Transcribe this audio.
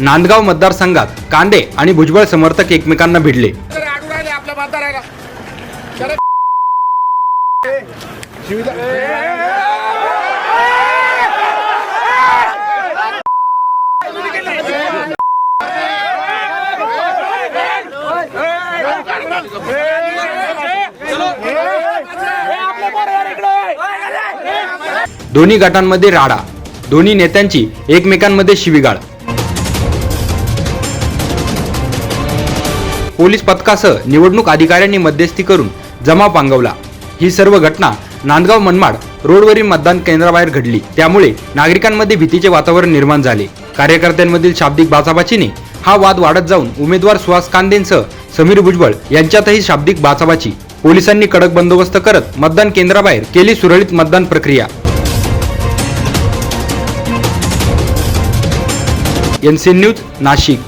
नांदगाव मतदारसंघात कांदे आणि भुजबळ समर्थक एकमेकांना भिडले. दोन्ही गटांमध्ये राडा. दोन्ही नेत्यांची एकमेकांमध्ये शिवीगाळ. पोलीस पथकासह निवडणूक अधिकाऱ्यांनी मध्यस्थी करून जमाव पांगवला. ही सर्व घटना नांदगाव मनमाड रोडवरील मतदान केंद्राबाहेर घडली. त्यामुळे नागरिकांमध्ये भीतीचे वातावरण निर्माण झाले. कार्यकर्त्यांमधील शाब्दिक बाचाबाचीने हा वाद वाढत जाऊन उमेदवार सुहास कांदेंसह समीर भुजबळ यांच्यातही शाब्दिक बाचाबाची. पोलिसांनी कडक बंदोबस्त करत मतदान केंद्राबाहेर केली सुरळीत मतदान प्रक्रिया. NC news Nashik.